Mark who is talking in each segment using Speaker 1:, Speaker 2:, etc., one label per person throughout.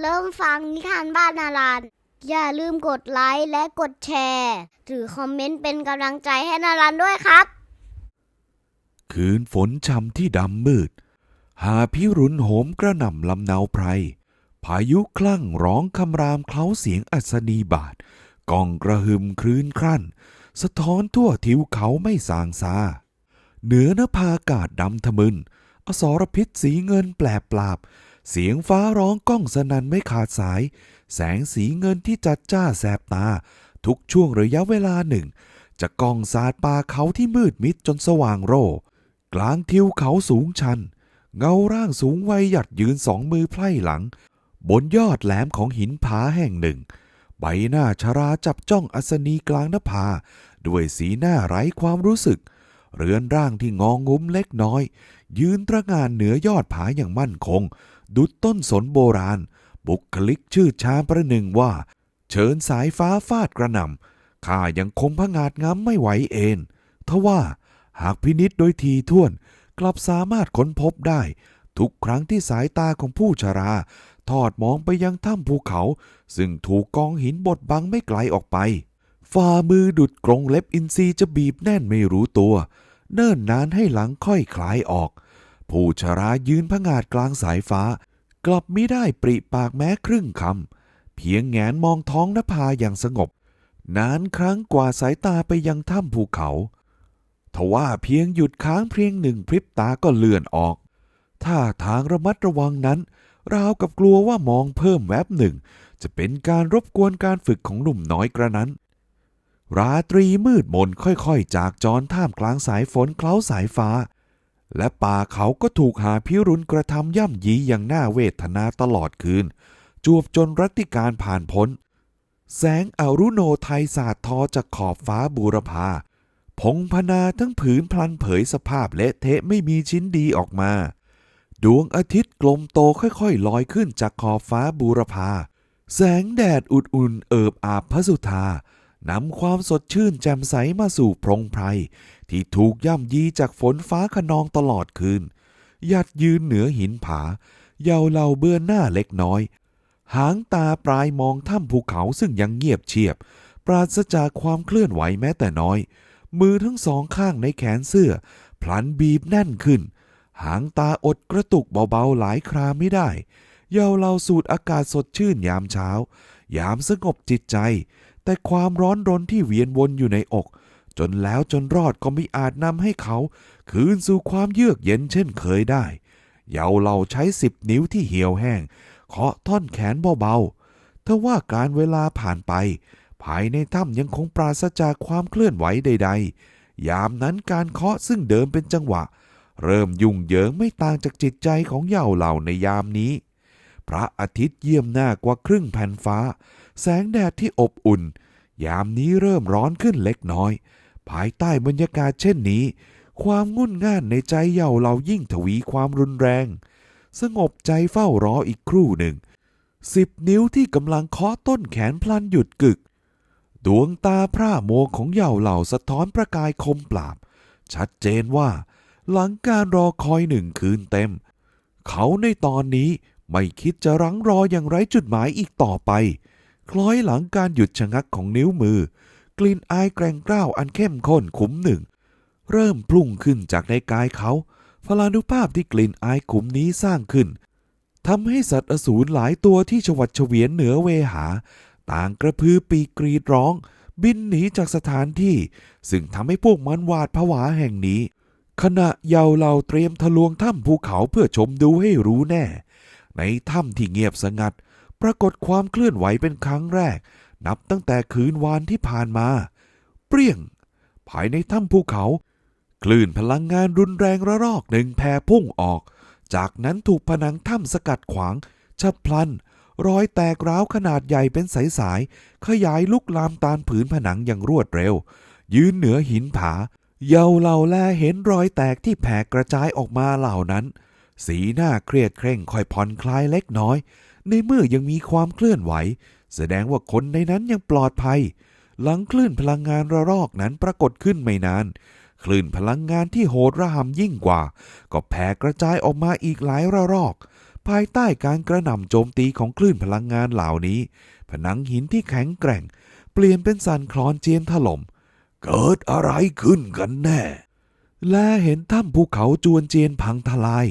Speaker 1: เริ่มฟังนิทานบ้านนารันอย่าลืมกดไลค์และกดแชร์หรือคอมเมนต์เป็นกำลังใจให้นารันด้วยครับ
Speaker 2: คืนฝนช่ำที่ดำมืด หาพิรุณโหมกระหน่ำลำเนาไพร พายุคลั่งร้องคำรามเคล้าเสียงอัศนีบาทกองกระหึมคลื่นครั่น สะท้อนทั่วทิวเขาไม่สางซาเหนือนภาอากาศดำทะมึน อสรพิษสีเงินแปลบปราบ เสียงฟ้าร้องก้องสนันไม่ขาดสาย แสงสีเงินที่จัดจ้าแสบตา ทุกช่วงระยะเวลาหนึ่ง จะก้องสาดป่าเขาที่มืดมิดจนสว่างโรกลางทิวเขาสูงชัน เงาร่างสูงวัยหยัดยืนสองมือไพร่หลัง บนยอดแหลมของหินผาแห่งหนึ่ง ใบหน้าชราจับจ้องอัศนีกลางหน้าผาด้วยสีหน้าไร้ความรู้สึก เรือนร่างที่งองงุ้มเล็กน้อย ยืนตระงานเหนือยอดผาอย่างมั่นคง ดุดต้นสนโบราณ บุคลิกชื่อชาประหนึ่งว่า เชิญสายฟ้าฟาดกระหน่ำข้ายังคงพงาดงามไม่ไหวเอนทว่าหากพินิษโดยทีท่วนกลับสามารถค้นพบได้ ทุกครั้งที่สายตาของผู้ชรา ทอดมองไปยังถ้ำภูเขา ซึ่งถูกกองหินบดบังไม่ไกลออกไป ฝ่ามือดุดกรงเล็บอินทรีจะบีบแน่นไม่รู้ตัว เนิ่นนานให้หลังค่อยคลายออก ผู้ชรายืนพงาดกลางสายฟ้า กลับไมิได้ปริปากแม้ครึ่งคำ เพียงแงนมองท้องนภาอย่างสงบ นานครั้งกว่าสายตาไปยังถ้ำภูเขาทว่าเพียงหยุดค้างเพียงหนึ่งพริบตาก็เลื่อนออกท่าทางระมัดระวังนั้น ราวกับกลัวว่ามองเพิ่มแวบหนึ่ง จะเป็นการรบกวนการฝึกของหนุ่มน้อยกระนั้น ราตรีมืดมนค่อยๆ จากจรท่ามกลางสายฝนเคล้าสายฟ้า และป่าเขาก็ถูกหาพิรุณกระทำย่ำยีอย่างน่าเวทนาตลอดคืน จวบจนรัติการผ่านพ้น แสงอรุโนไทยสาดทอจากขอบฟ้าบูรพาพงพนาทั้งผืนพลันเผยสภาพเละเทะไม่มีชิ้นดีออกมา ดวงอาทิตย์กลมโตค่อยๆลอยขึ้นจากขอบฟ้าบูรพา แสงแดดอุ่นๆเอิบอาบพระสุธานำความสดชื่นแจ่มใสมาสู่พรงไพร ที่ถูกย่ำยีจากฝนฟ้าขนองตลอดคืนยัดยืนเหนือหินผา เยาเหล่าเบื้อหน้าเล็กน้อย หางตาปลายมองถ้ำภูเขาซึ่งยังเงียบเชียบ ปราศจากความเคลื่อนไหวแม้แต่น้อย มือทั้งสองข้างในแขนเสื้อ พลันบีบแน่นขึ้น หางตาอดกระตุกเบาๆหลายคราไม่ได้ เยาเราสูดอากาศสดชื่นยามเช้า ยามสงบจิตใจ แต่ความร้อนรนที่เวียนวนอยู่ในอก จนแล้วจนรอดก็ไม่อาจนำให้เขา คืนสู่ความเยือกเย็นเช่นเคยได้ เยาเราใช้สิบนิ้วที่เหี่ยวแห้งเคาะท่อนแขนเบาๆทว่าการเวลาผ่านไป ภายในถ้ำยังคงปราศจากความเคลื่อนไหวใด ๆ ยามนั้นการเคาะซึ่งเดิมเป็นจังหวะ เริ่มยุ่งเหยิงไม่ต่างจากจิตใจของเหยาเหล่าในยามนี้ พระอาทิตย์เยี่ยมหน้ากว่าครึ่งแผ่นฟ้า แสงแดดที่อบอุ่น ยามนี้เริ่มร้อนขึ้นเล็กน้อย ภายใต้บรรยากาศเช่นนี้ ความงุ่นง่านในใจเย่าเรายิ่งทวีความรุนแรง สงบใจเฝ้ารออีกครู่หนึ่ง สิบนิ้วที่กำลังเคาะต้นแขนพลันหยุดกึก ดวงตาพร่าโมของเย่าเหล่าสะท้อนประกายคมปราบ ชัดเจนว่า หลังการรอคอยหนึ่งคืนเต็ม เขาในตอนนี้ไม่คิดจะรั้งรออย่างไร้จุดหมายอีกต่อไป คล้อยหลังการหยุดชะงักของนิ้วมือ ลิ่นอายแกร่งกล้าวอันเข้มข้นขุมหนึ่ง เริ่มพุ่งขึ้นจากในกายเขาพลานุภาพที่กลิ่นอายขุมนี้สร้างขึ้นทำให้สัตว์อสูรหลายตัวที่ชวัดเฉวียนเหนือเวหา ต่างกระพือปีกกรีดร้อง บินหนีจากสถานที่ ซึ่งทำให้พวกมันหวาดผวาแห่งนี้ ขณะเยาเราเตรียมทะลวงถ้ำภูเขาเพื่อชมดูให้รู้แน่ ในถ้ำที่เงียบสงัด ปรากฏความเคลื่อนไหวเป็นครั้งแรก นับตั้งแต่คืนวานที่ผ่านมา เปรี้ยง ภายในถ้ำภูเขา คลื่นพลังงานรุนแรงระลอกหนึ่งแผ่พุ่งออก จากนั้นถูกผนังถ้ำสกัดขวางฉับพลัน รอยแตกร้าวขนาดใหญ่เป็นสายๆขยายลุกลามตานผืนผนังอย่างรวดเร็ว ยืนเหนือหินผา เยาเหล่าแลเห็นรอยแตกที่แผ่กระจายออกมาเหล่านั้น สีหน้าเครียดเคร่งค่อยผ่อนคลายเล็กน้อย ในเมื่อยังมีความเคลื่อนไหว แสดงว่าคนในนั้นยังปลอดภัย หลังคลื่นพลังงานระลอกนั้นปรากฏขึ้นไม่นาน คลื่นพลังงานที่โหดระหำยิ่งกว่า ก็แผ่กระจายออกมาอีกหลายระลอก ภายใต้การกระหน่ำโจมตีของคลื่นพลังงานเหล่านี้ ผนังหินที่แข็งแกร่ง เปลี่ยนเป็นสันคลอนเจียนถล่มเกิดอะไรขึ้นกันแน่ และเห็นถ้ำภูเขาจวนเจียนพังทลาย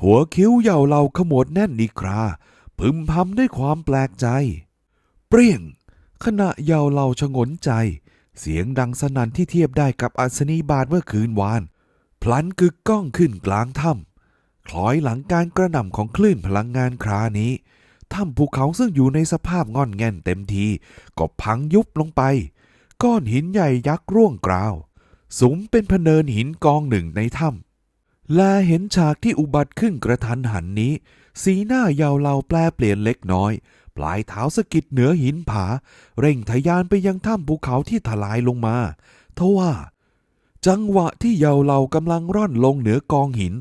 Speaker 2: หัวคิ้วเหย่าเหล่าขมวดแน่นอีกครา พึมพำด้วยความแปลกใจ เปรี้ยง ขณะเย่าเหล่าชงนใจ เสียงดังสนั่นที่เทียบได้กับอัศนีบาทเมื่อคืนวาน พลันกึกก้องขึ้นกลางถ้ำคล้อยหลังการกระหน่ำของคลื่นพลังงานครานี้ถ้ำภูเขาซึ่งอยู่ในสภาพงอนแง่นเต็มที ก็พังยุบลงไป ก้อนหินใหญ่ยักษ์ร่วงกราวสมเป็นพเนินหินกองหนึ่งในถ้ำและเห็นฉากที่อุบัติขึ้นกระทันหันนี้ สีหน้าเยาวเราแปลเปลี่ยนเล็กน้อย ปลายเท้าสะกิดเหนือหินผา เร่งทะยานไปยังถ้ำภูเขาที่ถลายลงมาทว่า จังหวะที่เยาวเรากำลังร่อนลงเหนือกองหิน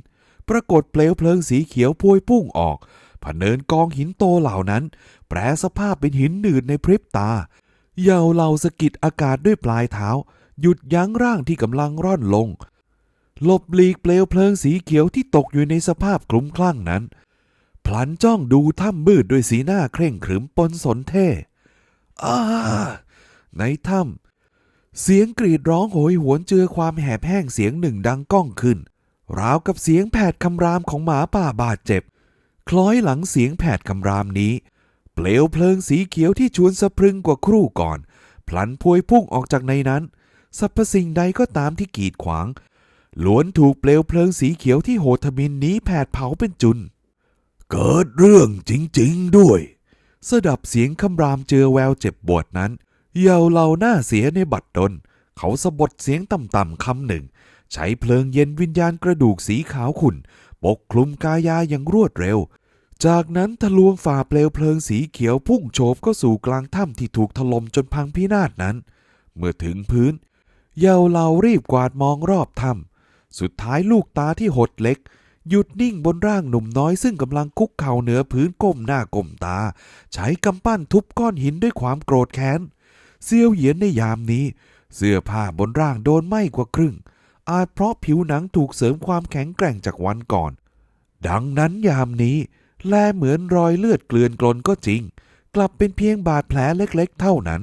Speaker 2: ปรากฏเปลวเพลิงสีเขียวพวยพุ่งออกผเนินกองหินโตเหล่านั้น แปรสภาพเป็นหินหนืดในพริบตา เยาวเราสะกิดอากาศด้วยปลายเท้า หยุดยั้งร่างที่กำลังร่อนลงหลบหลีกเปลวเพลิงสีเขียวที่ตกอยู่ในสภาพคลุ้มคลั่งนั้น พลันจ้องดูถ้ำมืดด้วยสีหน้าเคร่งขรึมปนสนเท่อาในถ้ำเสียงกรีดร้องโหยหวนเจือความแหบแห้งเสียงหนึ่งดังก้องขึ้น ราวกับเสียงแผดคำรามของหมาป่าบาดเจ็บ คล้อยหลังเสียงแผดคำรามนี้ เปลวเพลิงสีเขียวที่ชวนสะพรึงกว่าครู่ก่อน พลันพวยพุ่งออกจากในนั้นสรรพสิ่งใดก็ตามที่กีดขวางล้วนถูกเปลวเพลิงสีเขียวที่โหทมินนี้แผดเผาเป็นจุน เกิดเรื่องจริงๆด้วย สดับเสียงคำรามเจอแววเจ็บปวดนั้น เยาวเหล่าหน้าเสียในบัดดล เขาสะบดเสียงต่ำๆคำหนึ่ง ใช้เพลิงเย็นวิญญาณกระดูกสีขาวขุ่น ปกคลุมกายาอย่างรวดเร็ว จากนั้นทะลวงฝ่าเปลวเพลิงสีเขียวพุ่งโฉบเข้าสู่กลางถ้ำที่ถูกถล่มจนพังพินาศนั้น เมื่อถึงพื้น เยาวเหล่ารีบกวาดมองรอบถ้ำสุดท้ายลูกตาที่หดเล็ก หยุดนิ่งบนร่างหนุ่มน้อยซึ่งกำลังคุกเข่าเหนือพื้นก้มหน้าก้มตา ใช้กำปั้นทุบก้อนหินด้วยความโกรธแค้นเซียวเหยียนในยามนี้ เสื้อผ้าบนร่างโดนไหม้กว่าครึ่ง อาจเพราะผิวหนังถูกเสริมความแข็งแกร่งจากวันก่อน ดังนั้นยามนี้ แลเหมือนรอยเลือดเกลื่อนกลนก็จริง กลับเป็นเพียงบาดแผลเล็กๆ เท่านั้น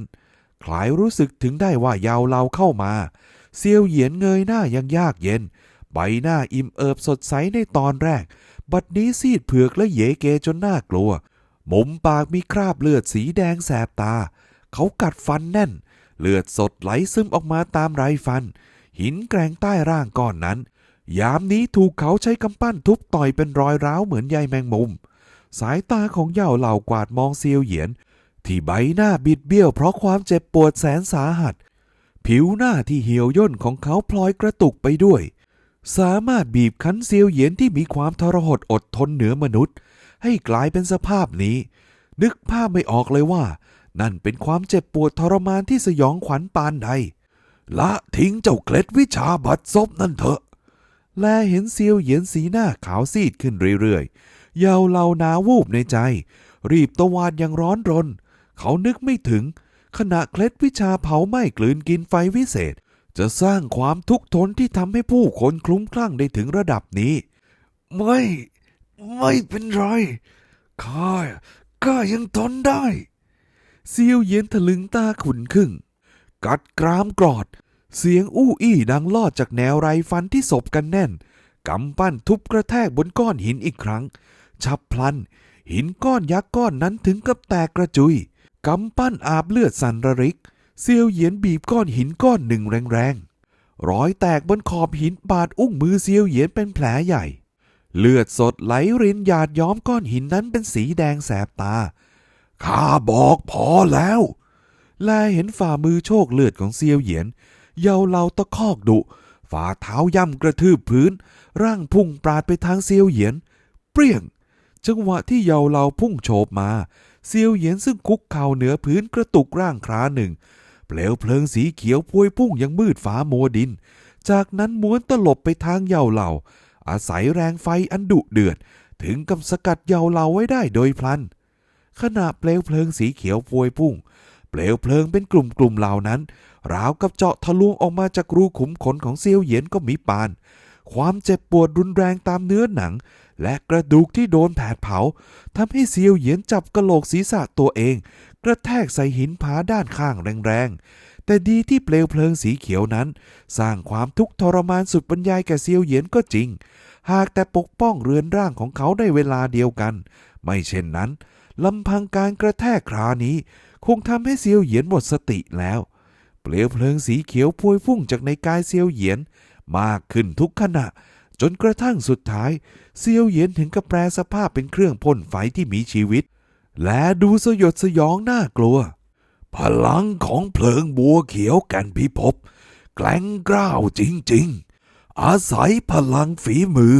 Speaker 2: คลายรู้สึกถึงได้ว่ายาวเราเข้ามาเซียวเหยียนเงยหน้ายังยากเย็น ใบหน้าอิ่มเอิบสดใสในตอนแรก บัดนี้ซีดเผือกและเยเกจนน่ากลัว มุมปากมีคราบเลือดสีแดงแสบตา เขากัดฟันแน่น เลือดสดไหลซึมออกมาตามไรฟัน หินแกร่งใต้ร่างก้อนนั้น ยามนี้ถูกเขาใช้กำปั้นทุบต่อยเป็นรอยร้าวเหมือนใยแมงมุม สายตาของเหย่าเหล่ากวาดมองเซียวเหยียน ที่ใบหน้าบิดเบี้ยวเพราะความเจ็บปวดแสนสาหัส ผิวหน้าที่เหี่ยวย่นของเขาพลอยกระตุกไปด้วย สามารถบีบคั้นเซียวเหยียนที่มีความทรหดอดทนเหนือมนุษย์ ให้กลายเป็นสภาพนี้ นึกภาพไม่ออกเลยว่า นั่นเป็นความเจ็บปวดทรมานที่สยองขวัญปานใดละทิ้งเจ้าเคล็ดวิชาบัดซบนั่นเถอะ แลเห็นเซียวเหยียนสีหน้าขาวซีดขึ้นเรื่อยๆ เยาวเหลานาวูบในใจ รีบตวาดอย่างร้อนรน เขานึกไม่ถึง ขณะเคล็ดวิชาเผาไหม้กลืนกินไฟวิเศษ จะสร้างความทุกข์ทนที่ทำให้ผู้คนคลุ้มคลั่งได้ถึงระดับนี้ ไม่ ไม่เป็นไร ข้า ข้ายังทนได้ เซียวเยียนทะลึงตาขุนครึ่งกัดกรามกรอด เสียงอู้อี้ดังลอดจากแนวไรฟันที่ศบกันแน่น กำปั้นทุบกระแทกบนก้อนหินอีกครั้ง ฉับพลัน หินก้อนยักษ์ก้อนนั้นถึงกับแตกกระจุย กำปั้นอาบเลือดสันระริก เซียวเหยียนบีบก้อนหินก้อนหนึ่งแรงๆ รอยแตกบนขอบหินบาดอุ้งมือเซียวเหยียนเป็นแผลใหญ่ เลือดสดไหลรินหยาดย้อมก้อนหินนั้นเป็นสีแดงแสบตา ข้าบอกพอแล้ว แลเห็นฝ่ามือโชคเลือดของเซียวเหยียน เยาเหลาตะคอกดุ ฝ่าเท้าย่ำกระทืบพื้น ร่างพุ่งปราดไปทางเซียวเหยียน เปรี้ยง จังหวะที่เยาเหลาพุ่งโฉบมา เซียวเหยียนซึ่งคุกเข่าเหนือพื้นกระตุกร่างคราหนึ่ง เปลวเพลิงสีเขียวพวยพุ่งยังมืดฟ้าโมดิน จากนั้นม้วนตลบไปทางเยาเหล่า อาศัยแรงไฟอันดุเดือด ถึงกับสกัดเยาเหล่าไว้ได้โดยพลัน ขณะเปลวเพลิงสีเขียวพวยพุ่ง เปลวเพลิงเป็นกลุ่มๆเหล่านั้น ราวกับเจาะทะลวงออกมาจากรูขุมขนของเซียวเหยียนก็มีปาน ความเจ็บปวดรุนแรงตามเนื้อหนัง และกระดูกที่โดนแผดเผาทำให้เซียวเหยียนจับกระโหลกศีรษะตัวเอง กระแทกใส่หินผาด้านข้างแรงๆ แต่ดีที่เปลวเพลิงสีเขียวนั้น สร้างความทุกข์ทรมานสุดบรรยายแก่เซียวเหยียนก็จริง หากแต่ปกป้องเรือนร่างของเขาได้เวลาเดียวกัน ไม่เช่นนั้นลำพังการกระแทกครานี้ คงทำให้เซียวเหยียนหมดสติแล้ว เปลวเพลิงสีเขียวพวยพุ่งจากในกายเซียวเหยียน มากขึ้นทุกขณะ จนกระทั่งสุดท้าย เซียวเหยียนถึงกับแปลสภาพเป็นเครื่องพ่นไฟที่มีชีวิต และดูสยดสยองน่ากลัว พลังของเพลิงบัวเขียวแก่นพิภพแกล้งกล้าวจริงๆ อาศัยพลังฝีมือ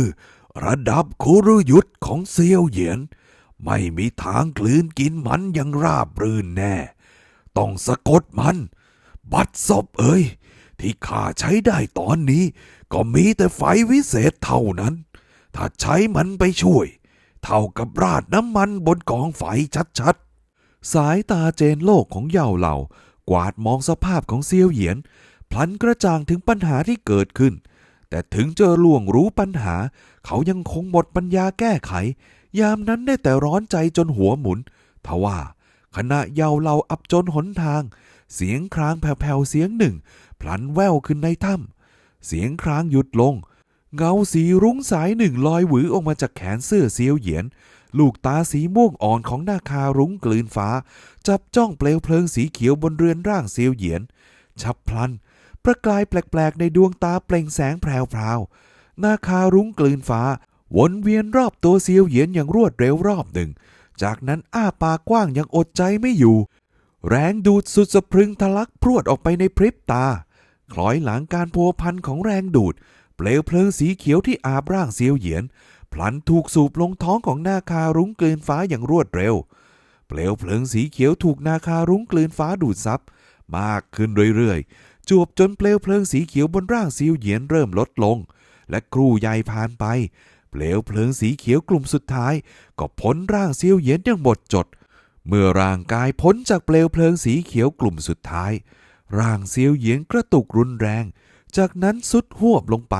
Speaker 2: ระดับคุรุยุทธของเซียวเหยียน ไม่มีทางกลืนกินมันอยังราบรื่นแน่ ต้องสะกดมัน บัดซบเอ้ยที่ข้าใช้ได้ตอนนี้ ก็มีแต่ไฟวิเศษเท่านั้น ถ้าใช้มันไปช่วย เท่ากับราดน้ำมันบนกองไฟชัดๆ สายตาเจนโลกของเย่าเหล่ากวาดมองสภาพของเซียวเหยียน พลันกระจ่างถึงปัญหาที่เกิดขึ้น แต่ถึงเจอล่วงรู้ปัญหา เขายังคงหมดปัญญาแก้ไข ยามนั้นได้แต่ร้อนใจจนหัวหมุนทว่าขณะเยาเหล่าอับจนหนทาง เสียงครางแผ่วๆเสียงหนึ่ง พลันแว่วขึ้นในถ้ำเสียงครางหยุดลง เงาสีรุ้งสายหนึ่งลอยหวือออกมาจากแขนเสื้อเซียวเหยียน ลูกตาสีม่วงอ่อนของนาคารุ้งกลืนฟ้า จับจ้องเปลวเพลิงสีเขียวบนเรือนร่างเซียวเหยียน ฉับพลัน ประกายแปลกๆ ในดวงตาเปล่งแสงแพรวๆนาคารุ้งกลืนฟ้า วนเวียนรอบตัวเซียวเหยียนอย่างรวดเร็วรอบหนึ่ง จากนั้นอ้าปากกว้างยังอดใจไม่อยู่ แรงดูดสุดสะพรึงทะลักพรวดออกไปในพริบตา คล้อยหลังการพัวพันของแรงดูด เปลวเพลิงสีเขียวที่อาบร่างเซียวเหยียน พลันถูกสูบลงท้องของนาคารุ้งกลืนฟ้าอย่างรวดเร็ว เปลวเพลิงสีเขียวถูกนาคารุ้งกลืนฟ้าดูดซับมากขึ้นเรื่อยๆ จวบจนเปลวเพลิงสีเขียวบนร่างเซียวเหยียนเริ่มลดลง และครูใหญ่ผ่านไป เปลวเพลิงสีเขียวกลุ่มสุดท้าย ก็พ้นร่างเซียวเหยียนอย่างหมดจด เมื่อร่างกายพ้นจากเปลวเพลิงสีเขียวกลุ่มสุดท้าย ร่างเซียวเหยียนกระตุกรุนแรง จากนั้นสุดหวบลงไป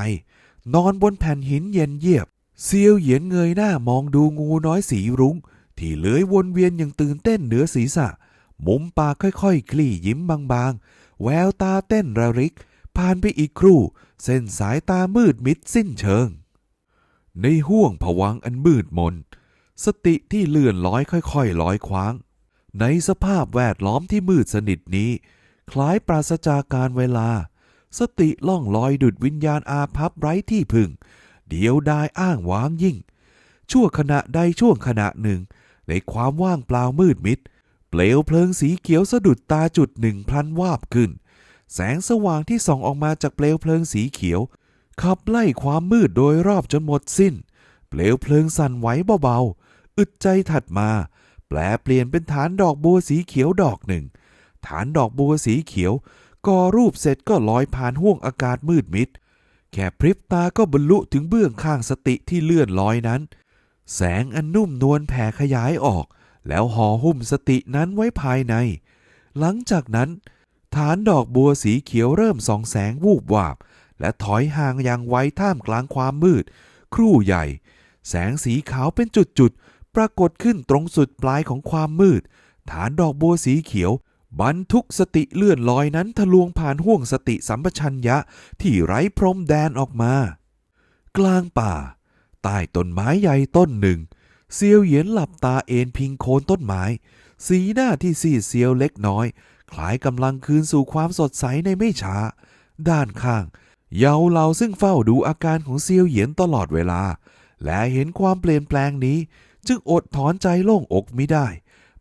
Speaker 2: นอนบนแผ่นหินเย็นเยียบ เซียวเหยียนเงยหน้ามองดูงูน้อยสีรุง้ง ที่เลื้อยวนเวียนอย่างตื่นเต้นเหนือศีรษะ มุมปากค่อยๆคลี่ยิ้มบางๆ แววตาเต้นระริก ผ่านไปอีกครู่ เส้นสายตามืดมิดสิ้นเชิง ในห้วงผวังอันมืดมน สติที่เลื่อนลอยค่อยๆลอยคว้าง ในสภาพแวดล้อมที่มืดสนิทนี้ คล้ายปราศจากการเวลา สติล่องลอยดุดวิญญาณอาภัพไร้ที่พึ่งเดียวดายอ้างว้างยิ่ง ชั่วขณะใดช่วงขณะหนึ่ง ในความว่างเปล่ามืดมิด เปลวเพลิงสีเขียวสะดุดตาจุดหนึ่งพลันวาบขึ้น แสงสว่างที่ส่องออกมาจากเปลวเพลิงสีเขียว ขับไล่ความมืดโดยรอบจนหมดสิ้น เปลวเพลิงสั่นไหวเบาๆ อึดใจถัดมา แปลเปลี่ยนเป็นฐานดอกบัวสีเขียวดอกหนึ่ง ฐานดอกบัวสีเขียว ก่อรูปเสร็จก็ลอยผ่านห้วงอากาศมืดมิด แค่พริบตาก็บรรลุถึงเบื้องข้างสติที่เลื่อนลอยนั้น แสงอันนุ่มนวลแผ่ขยายออก แล้วห่อหุ้มสตินั้นไว้ภายใน หลังจากนั้น ฐานดอกบัวสีเขียวเริ่มส่องแสงวูบวาบ และถอยห่างอย่างไวท่ามกลางความมืด ครู่ใหญ่ แสงสีขาวเป็นจุดๆปรากฏขึ้นตรงสุดปลายของความมืด ฐานดอกบัวสีเขียว บรรทุกสติเลื่อนลอยนั้นทะลวงผ่านห่วงสติสัมปชัญญะที่ไร้พรมแดนออกมา กลางป่า ใต้ต้นไม้ใหญ่ต้นหนึ่ง เซียวเหยียนหลับตาเอนพิงโคนต้นไม้ สีหน้าที่ซีดเซียวเล็กน้อย คล้ายกำลังคืนสู่ความสดใสในไม่ช้า ด้านข้าง เยาเหล่าซึ่งเฝ้าดูอาการของเซียวเหยียนตลอดเวลา และเห็นความเปลี่ยนแปลงนี้ จึงอดถอนใจโล่งอกไม่ได้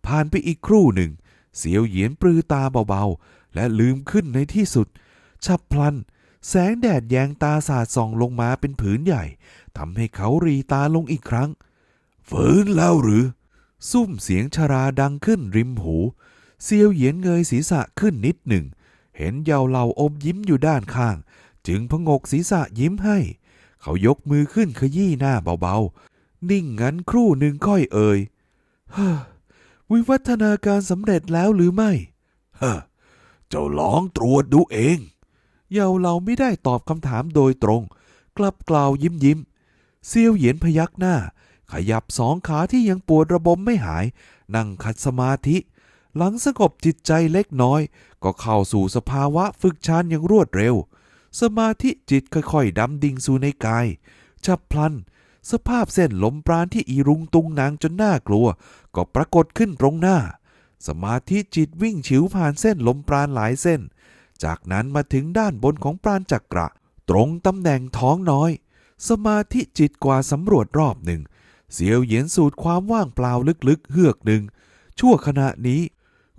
Speaker 2: ผ่านไปอีกครู่หนึ่ง เซียวเหยียนปลือตาเบาๆ และลืมขึ้นในที่สุด ฉับพลัน แสงแดดแยงตาสาดส่องลงมาเป็นผืนใหญ่ทำให้เขารีตาลงอีกครั้ง ฝืนแล้วหรือ ซุ่มเสียงชราดังขึ้นริมหู เซียวเหยียนเงยศีรษะขึ้นนิดหนึ่ง เห็นเยาเหล่าอมยิ้มอยู่ด้านข้าง จึงพงกศีรษะยิ้มให้ เขายกมือขึ้นขยี้หน้าเบาๆ นิ่งงั้นครู่หนึ่งค่อยเอ่ยเฮ้อ วิวัฒนาการสำเร็จแล้วหรือไม่เฮ้อเจ้าลองตรวจดูเอง เยาเหล่าไม่ได้ตอบคำถามโดยตรงคกลับกล่าวยิ้มยิ้มเซียวเหยียนพยักหน้า ขยับสองขาที่ยังปวดระบมไม่หาย นั่งขัดสมาธิ หลังสงบจิตใจเล็กน้อย ก็เข้าสู่สภาวะฝึกฌานอย่างรวดเร็ว สมาธิจิตค่อยๆดำดิ่งสู่ในกาย ฉับพลัน สภาพเส้นลมปราณที่อีรุงตุงนางจนน่ากลัว ก็ปรากฏขึ้นตรงหน้า สมาธิจิตวิ่งฉิวผ่านเส้นลมปราณหลายเส้น จากนั้นมาถึงด้านบนของปราณจักระ ตรงตำแหน่งท้องน้อย สมาธิจิตกว่าสำรวจรอบหนึ่ง เสียวเหยียนสูดความว่างเปล่าลึกๆเฮือกหนึ่ง ชั่วขณะนี้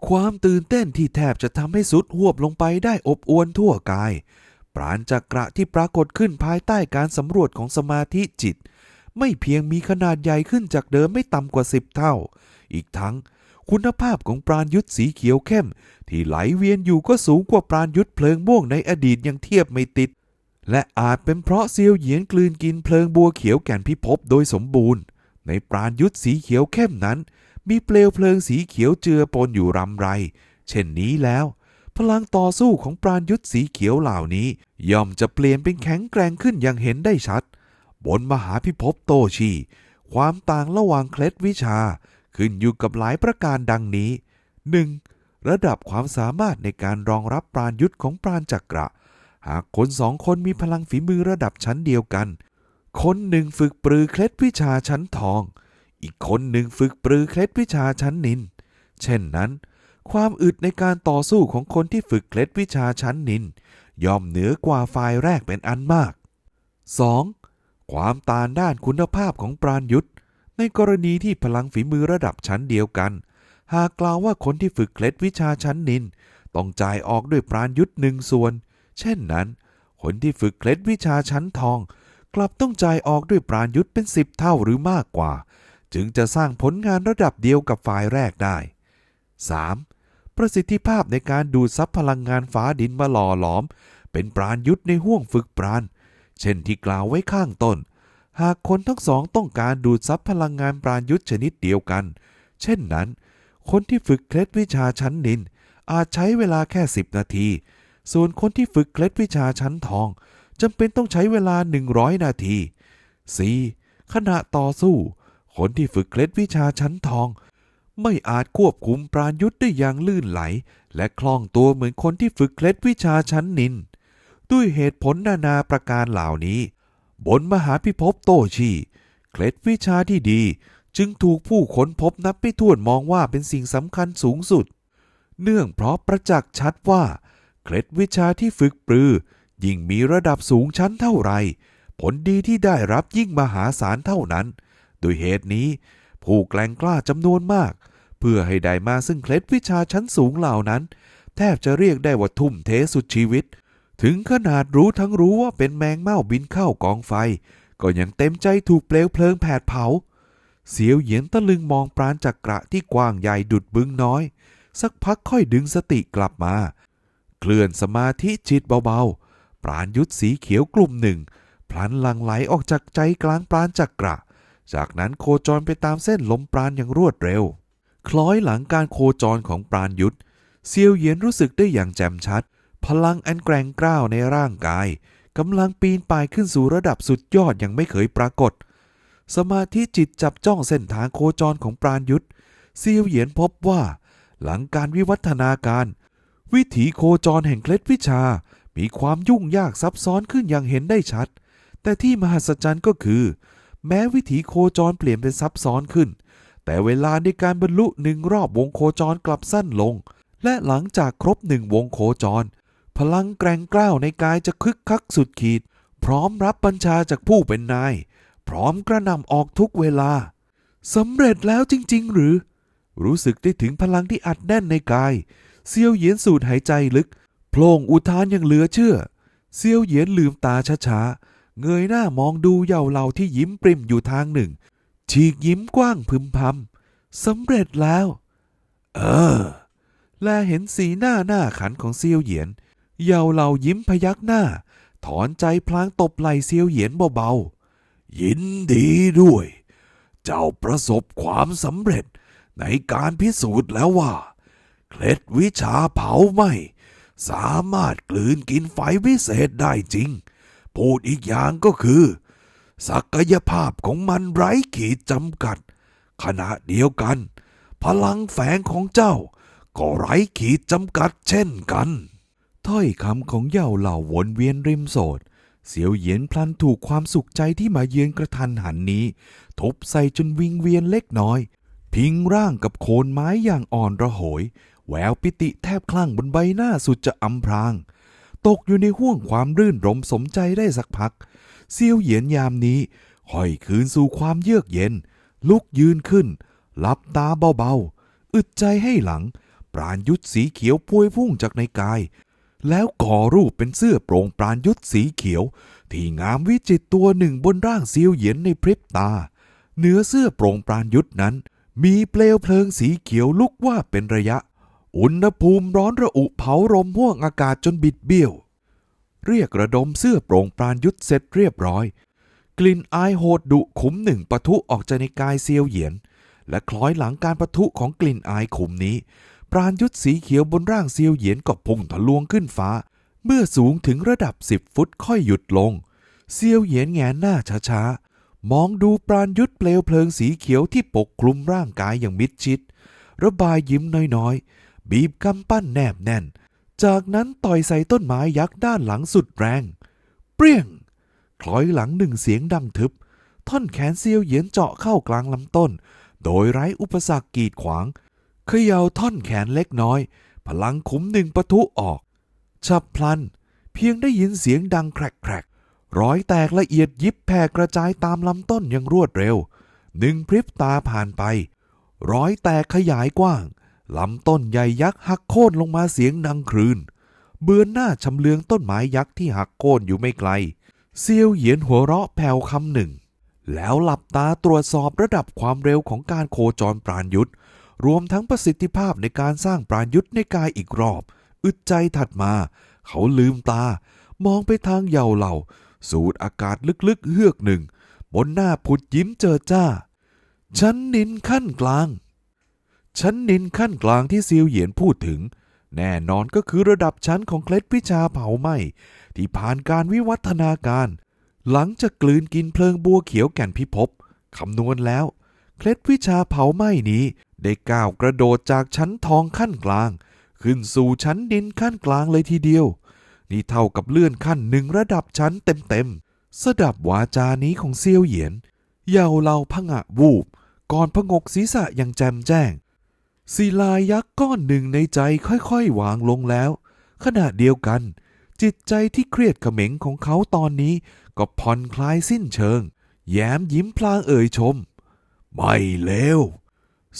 Speaker 2: ความตื่นเต้นที่แทบจะทำให้สุดหวบลงไปได้อบอวนทั่วกาย ปราณจักระที่ปรากฏขึ้นภายใต้การสำรวจของสมาธิจิต ไม่เพียงมีขนาดใหญ่ขึ้นจากเดิมไม่ต่ำกว่าสิบเท่า อีกทั้งคุณภาพของปราณยุทธสีเขียวเข้ม ที่ไหลเวียนอยู่ก็สูงกว่าปราณยุทธเพลิงม่วงในอดีตยังเทียบไม่ติด และอาจเป็นเพราะเซียวเหยียนกลืนกินเพลิงบัวเขียวแก่นพิภพโดยสมบูรณ์ ในปราณยุทธสีเขียวเข้มนั้น มีเปลวเพลิงสีเขียวเจือปนอยู่รำไร เช่นนี้แล้ว พลังต่อสู้ของปราณยุทธสีเขียวเหล่านี้ ย่อมจะเปลี่ยนเป็นแข็งแกร่งขึ้นอย่างเห็นได้ชัด บนมหาพิภพโตชี ความต่างระหว่างเคล็ดวิชา ขึ้นอยู่กับหลายประการดังนี้ 1. ระดับความสามารถในการรองรับปราณยุทธของปราณจักระ หากคนสองคนมีพลังฝีมือระดับชั้นเดียวกัน คนหนึ่งฝึกปรือเคล็ดวิชาชั้นทอง อีกคนหนึ่งฝึกปรือเคล็ดวิชาชั้นนิน เช่นนั้น ความอึดในการต่อสู้ของคนที่ฝึกเคล็ดวิชาชั้นนิน ย่อมเหนือกว่าฝ่ายแรกเป็นอันมาก 2. ความต่างด้านคุณภาพของปราณยุทธในกรณีที่พลังฝีมือระดับชั้นเดียวกัน หากกล่าวว่าคนที่ฝึกเคล็ดวิชาชั้นนิน ต้องจ่ายออกด้วยปราณยุทธหนึ่งส่วน เช่นนั้น คนที่ฝึกเคล็ดวิชาชั้นทอง กลับต้องจ่ายออกด้วยปราณยุทธเป็นสิบเท่าหรือมากกว่า จึงจะสร้างผลงานระดับเดียวกับฝ่ายแรกได้ 3. ประสิทธิภาพในการดูดซับพลังงานฟ้าดินมาหล่อหลอม เป็นปราณยุทธในห่วงฝึกปราณ เช่นที่กล่าวไว้ข้างต้น หากคนทั้งสองต้องการดูดซับพลังงานปราณยุทธชนิดเดียวกัน เช่นนั้น คนที่ฝึกเคล็ดวิชาชั้นนิน อาจใช้เวลาแค่ 10 นาที ส่วนคนที่ฝึกเคล็ดวิชาชั้นทองจำเป็นต้องใช้เวลา 100 นาที 4. ขณะต่อสู้ คนที่ฝึกเคล็ดวิชาชั้นทอง ไม่อาจควบคุมปราณยุทธ์ได้อย่างลื่นไหล และคล่องตัวเหมือนคนที่ฝึกเคล็ดวิชาชั้นนิน ด้วยเหตุผลนานาประการเหล่านี้ บนมหาพิภพโตชีเคล็ดวิชาที่ดีจึงถูกผู้ค้นพบนับไม่ถ้วนมองว่าเป็นสิ่งสำคัญสูงสุด เนื่องเพราะประจักษ์ชัดว่า เคล็ดวิชาที่ฝึกปรือ ยิ่งมีระดับสูงชั้นเท่าไร ผลดีที่ได้รับยิ่งมหาศาลเท่านั้น โดยเหตุนี้ ผู้แกล้งกล้าจำนวนมาก เพื่อให้ได้มาซึ่งเคล็ดวิชาชั้นสูงเหล่านั้น แทบจะเรียกได้ว่าทุ่มเทสุดชีวิต ถึงขนาดรู้ทั้งรู้ว่าเป็นแมงเม่าบินเข้ากองไฟ ก็ยังเต็มใจถูกเปลวเพลิงแผดเผา เสียวเหยียนตะลึงมองปราณจักระที่กว้างใหญ่ดุดบึงน้อย สักพักค่อยดึงสติกลับมา เคลื่อนสมาธิจิตเบาๆ ปราณยุทธสีเขียวกลุ่มหนึ่ง พลันลังไหลออกจากใจกลางปราณจักระ จากนั้นโคจรไปตามเส้นลมปราณอย่างรวดเร็ว คล้อยหลังการโคจรของปราณยุทธเซียวเหยียนรู้สึกได้อย่างแจ่มชัด พลังอันแกร่งกร้าวในร่างกายกำลังปีนป่ายขึ้นสู่ระดับสุดยอดอย่างไม่เคยปรากฏ สมาธิจิตจับจ้องเส้นทางโคจรของปราณยุทธเซียวเหยียนพบว่า หลังการวิวัฒนาการ วิถีโคจรแห่งเคล็ดวิชา มีความยุ่งยากซับซ้อนขึ้นอย่างเห็นได้ชัด แต่ที่มหัศจรรย์ก็คือ แม้วิถีโคจรเปลี่ยนเป็นซับซ้อนขึ้น แต่เวลาในการบรรลุหนึ่งรอบวงโคจรกลับสั้นลง และหลังจากครบหนึ่งวงโคจร พลังแกร่งกล้าวในกายจะคึกคักสุดขีด พร้อมรับบัญชาจากผู้เป็นนาย พร้อมกระนำออกทุกเวลาสำเร็จแล้วจริง ๆ หรือ รู้สึกได้ถึงพลังที่อัดแน่นในกาย เซียวเหยียนสูดหายใจลึกโพลงอุทานอย่างเหลือเชื่อ เซียวเหยียนลืมตาช้าๆ เงยหน้ามองดูเย่าเหล่าที่ยิ้มปริมอยู่ทางหนึ่ง ฉีกยิ้มกว้างพึมพำสำเร็จแล้ว เออ และเห็นสีหน้าหน้าขันของเซียวเหยียน เยาเหล่ายิ้มพยักหน้า ถอนใจพลางตบไหล่เซียวเหยียนเบาๆ ยินดีด้วย เจ้าประสบความสำเร็จในการพิสูจน์แล้วว่า เคล็ดวิชาเผาไหมสามารถกลืนกินไฟวิเศษได้จริง พูดอีกอย่างก็คือ ศักยภาพของมันไร้ขีดจำกัด ขณะเดียวกัน พลังแฝงของเจ้า ก็ไร้ขีดจำกัดเช่นกัน ถ้อยคำของเหย่าเหล่าวนเวียนริมโสด เสียวเหยียนพลันถูกความสุขใจที่มาเยือนกระทันหันนี้ ทุบใส่จนวิงเวียนเล็กน้อย พิงร่างกับโคนไม้อย่างอ่อนระโหย แววปิติแทบคลั่งบนใบหน้าสุดจะอำพราง ตกอยู่ในห่วงความรื่นรมสมใจได้สักพักเซียวเหยียนยามนี้ค่อยคืนสู่ความเยือกเย็น ลุกยืนขึ้นหลับตาเบาๆ อึดใจให้หลัง ปราณยุทธสีเขียวพวยพุ่งจากในกาย แล้วก่อรูปเป็นเสื้อโปร่งปราณยุทธสีเขียว ที่งามวิจิตตัวหนึ่งบนร่างเซียวเหยียนในพริบตา เนื้อเสื้อโปร่งปราณยุทธนั้น มีเปลวเพลิงสีเขียวลุกว่าเป็นระยะ อุณหภูมิร้อนระอุเผารมห่วงอากาศจนบิดเบี้ยว เรียกระดมเสื้อโปร่งปราณยุทธเสร็จเรียบร้อย กลิ่นอายโหดดุขุมหนึ่งปะทุออกจากในกายเซียวเหยียน และคล้อยหลังการปะทุของกลิ่นอายขุมนี้ ปราณยุทธสีเขียวบนร่างเซียวเหยียนก็พุ่งทะลวงขึ้นฟ้า เมื่อสูงถึงระดับสิบฟุตค่อยหยุดลง เซียวเหยียนแงนหน้าช้าๆ มองดูปราณยุทธเปลวเพลิงสีเขียวที่ปกคลุมร่างกายอย่างมิดชิด ระบายยิ้มน้อยๆ บีบกำปั้นแนบแน่น จากนั้นต่อยใส่ต้นไม้ยักษ์ด้านหลังสุดแรง เปรี้ยง คล้อยหลังหนึ่งเสียงดังทึบ ท่อนแขนเซียวเหยียนเจาะเข้ากลางลำต้น โดยไร้อุปสรรคกีดขวาง เขย่าท่อนแขนเล็กน้อย พลังขุมหนึ่งปะทุออก ฉับพลัน เพียงได้ยินเสียงดังแครกๆร้อยแตกละเอียดยิบแผ่กระจายตามลำต้นอย่างรวดเร็ว หนึ่งพริบตาผ่านไป ร้อยแตกขยายกว้างลำต้นใหญ่ยักษ์หักโค่นลงมาเสียงดังครืน เบือนหน้าชำเลืองต้นไม้ยักษ์ที่หักโค่นอยู่ไม่ไกล เซียวเหยียนหัวเราะแผ่วคำหนึ่ง แล้วหลับตาตรวจสอบระดับความเร็วของการโคจรปราณยุทธ รวมทั้งประสิทธิภาพในการสร้างปราณยุทธในกายอีกรอบ อึดใจถัดมา เขาลืมตา มองไปทางเยาเหล่า สูดอากาศลึกๆเฮือกหนึ่ง บนหน้าผุดยิ้มเจอจ้า ชั้นนินขั้นกลาง ชั้นนินขั้นกลางที่ซียวเหยียนพูดถึง แน่นอนก็คือระดับชั้นของเคล็ดวิชาเผาไหม้ที่ผ่านการวิวัฒนาการ หลังจากกลืนกินเพลิงบัวเขียวแก่นพิภพคำนวณแล้ว เคล็ดวิชาเผาไหม้นี้ ได้ก้าวกระโดดจากชั้นทองขั้นกลาง ขึ้นสู่ชั้นดินขั้นกลางเลยทีเดียว นี่เท่ากับเลื่อนขั้นหนึ่งระดับชั้นเต็มๆสดับวาจานี้ของเซียวเหยียนเยาเหล่าพงะวูบ ก่อนพงกศีรษะอย่างแจมแจ้งศิลายักษ์ก้อนหนึ่งในใจค่อยๆ วางลงแล้ว ขณะเดียวกัน จิตใจที่เครียดเขม็งของเขาตอนนี้ ก็ผ่อนคลายสิ้นเชิง แย้มยิ้มพลางเอ่ยชม ไม่เลว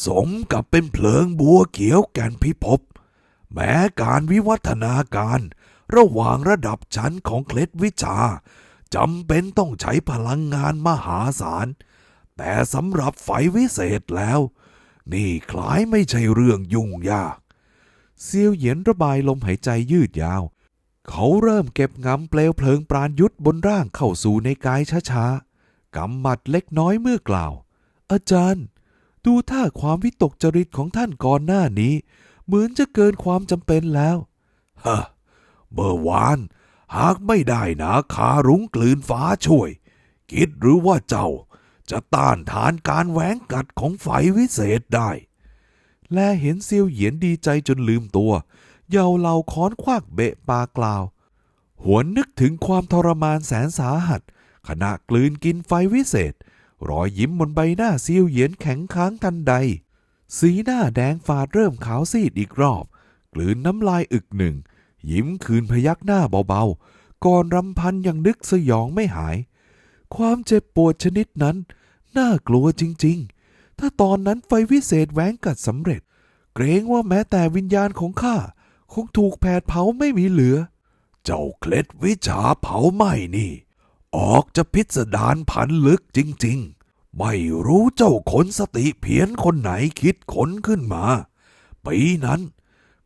Speaker 2: สมกับเป็นเพลิงบัวเขียวแก่นพิภพแม้การวิวัฒนาการระหว่างระดับชั้นของเคล็ดวิชาจำเป็นต้องใช้พลังงานมหาศาล แต่สำหรับไฟวิเศษแล้ว นี่คล้ายไม่ใช่เรื่องยุ่งยากเซียวเหยียนระบายลมหายใจยืดยาว เขาเริ่มเก็บงำเปลวเพลิงปราณยุทธบนร่างเข้าสู่ในกายช้าๆกำหมัดเล็กน้อยเมื่อกล่าว อาจารย์ ดูท่าความวิตกจริตของท่านก่อนหน้านี้ เหมือนจะเกินความจำเป็นแล้วฮะเมื่อวาน หากไม่ได้นาคารุ้งกลืนฟ้าช่วย คิดหรือว่าเจ้า จะต้านทานการแหวงกัดของไฟวิเศษได้ แลเห็นเซียวเหยียนดีใจจนลืมตัว เยาเหล่าค้อนควักเบะปากล่าว หวนนึกถึงความทรมานแสนสาหัส ขณะกลืนกินไฟวิเศษ รอยยิ้มบนใบหน้าเซียวเหยียนแข็งค้างทันใด สีหน้าแดงฝาดเริ่มขาวซีดอีกรอบ กลืนน้ำลายอึกหนึ่ง ยิ้มคืนพยักหน้าเบาๆ ก่อนรำพันยังนึกสยองไม่หาย ความเจ็บปวดชนิดนั้น น่ากลัวจริงๆ ถ้าตอนนั้นไฟวิเศษแหวงกัดสำเร็จ เกรงว่าแม้แต่วิญญาณของข้าคงถูกแผดเผาไม่มีเหลือ เจ้าเคล็ดวิชาเผาไหม้นี่ ออกจะพิสดารพันลึกจริง ๆ ไม่รู้เจ้าขนสติเพี้ยนคนไหนคิดขนขึ้นมา ปีนั้น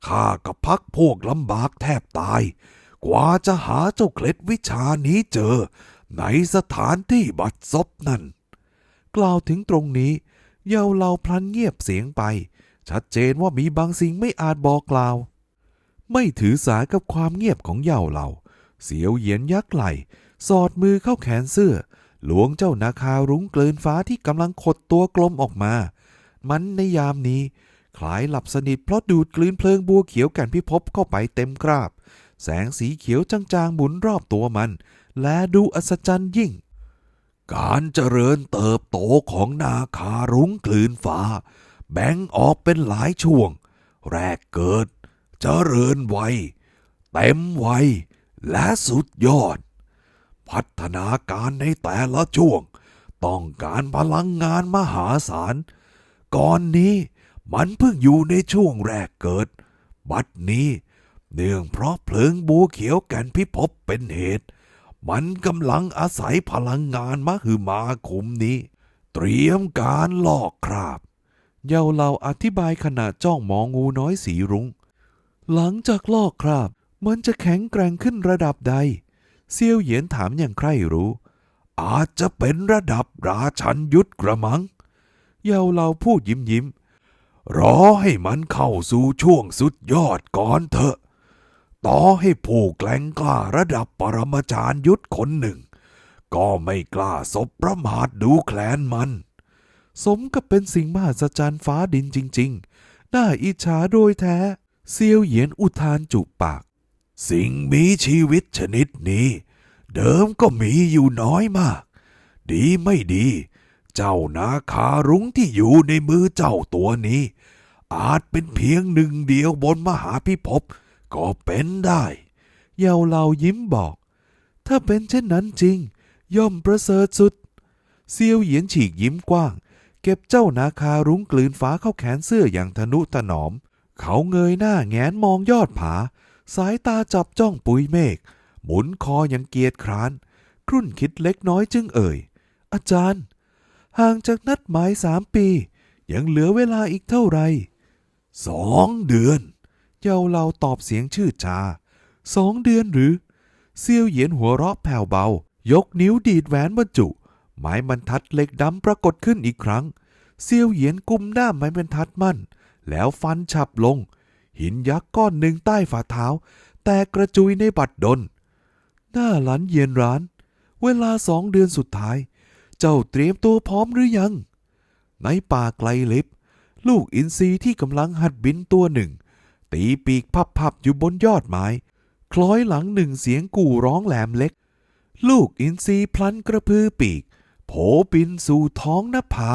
Speaker 2: ข้ากับพักพวกลำบากแทบตาย กว่าจะหาเจ้าเคล็ดวิชานี้เจอ ในสถานที่บัดซบนั่น กล่าวถึงตรงนี้ เยาเหล่าพลันเงียบเสียงไป ชัดเจนว่ามีบางสิ่งไม่อาจบอกกล่าว ไม่ถือสากับความเงียบของเหยาเหล่าเสียวเหยียนยักไหล สอดมือเข้าแขนเสื้อ หลวงเจ้านาคารุ้งเกลินฟ้าที่กำลังขดตัวกลมออกมา มันในยามนี้ คล้ายหลับสนิทเพราะดูดกลืนเพลิงบัวเขียวแก่นพิภพเข้าไปเต็มคราบ แสงสีเขียวจางๆหมุนรอบตัวมัน และดูอัศจรรย์ยิ่ง การเจริญเติบโตของนาคารุ้งกลืนฟ้า แบ่งออกเป็นหลายช่วง แรกเกิด เจริญวัยเต็มวัยและสุดยอด พัฒนาการในแต่ละช่วง ต้องการพลังงานมหาศาล ก่อนนี้มันเพิ่งอยู่ในช่วงแรกเกิด บัดนี้ เนื่องเพราะเพลิงบัวเขียวแก่นพิภพเป็นเหตุ มันกำลังอาศัยพลังงานมหึมาคุมนี้ เตรียมการลอกคราบ เยาเหล่าอธิบายขณะจ้องมองงูน้อยสีรุง้ง หลังจากลอกคราบ มันจะแข็งแกร่งขึ้นระดับใด เซียวเหยียนถามอย่างใคร่รู้ อาจจะเป็นระดับราชันยุทธกระมัง เยาเหล่าพูดยิ้มยิ้ม รอให้มันเข้าสู่ช่วงสุดยอดก่อนเถอะ ต่อให้ผู้แกล้งกล้าระดับปรมาจารย์ยุทธคนหนึ่ง ก็ไม่กล้าสบประมาทดูแคลนมัน สมกับเป็นสิ่งมหัศจรรย์ฟ้าดินจริง ๆ น่าอิจฉาโดยแท้ เซียวเหยียนอุทานจุปาก สิ่งมีชีวิตชนิดนี้ เดิมก็มีอยู่น้อยมาก ดีไม่ดี เจ้านาคารุ้งที่อยู่ในมือเจ้าตัวนี้ อาจเป็นเพียงหนึ่งเดียวบนมหาพิภพก็เป็นได้ เยาเหล่ายิ้มบอก ถ้าเป็นเช่นนั้นจริง ย่อมประเสริฐสุด เซียวเหยียนฉีกยิ้มกว้าง เก็บเจ้านาคารุ้งกลืนฟ้าเข้าแขนเสื้ออย่างทนุถนอม เขาเงยหน้าแงนมองยอดผา สายตาจับจ้องปุยเมฆ หมุนคออย่างเกียจคร้าน ครุ่นคิดเล็กน้อยจึงเอ่ย อาจารย์ ห่างจากนัดหมายสามปี ยังเหลือเวลาอีกเท่าไหร่สองเดือน เยาเราตอบเสียงชื่อชาสองเดือนหรือ เซียวเหยียนหัวเราะแผ่วเบา ยกนิ้วดีดแหวนบรรจุ ไม้บรรทัดเล็กดำปรากฏขึ้นอีกครั้ง เซียวเหยียนกุมหน้าไม้บรรทัดมั่น แล้วฟันฉับลง หินยักษ์ก้อนหนึ่งใต้ฝ่าเท้า แตกกระจุยในบัดดล หน้าหลันเยียนร้าน เวลาสองเดือนสุดท้าย เจ้าเตรียมตัวพร้อมหรือยัง ในป่าไกลลิบ ลูกอินทรีที่กำลังหัดบินตัวหนึ่ง ตีปีกพับๆอยู่บนยอดไม้ คล้อยหลังหนึ่งเสียงกู่ร้องแหลมเล็ก ลูกอินทรีพลันกระพือปีก โผบินสู่ท้องนภา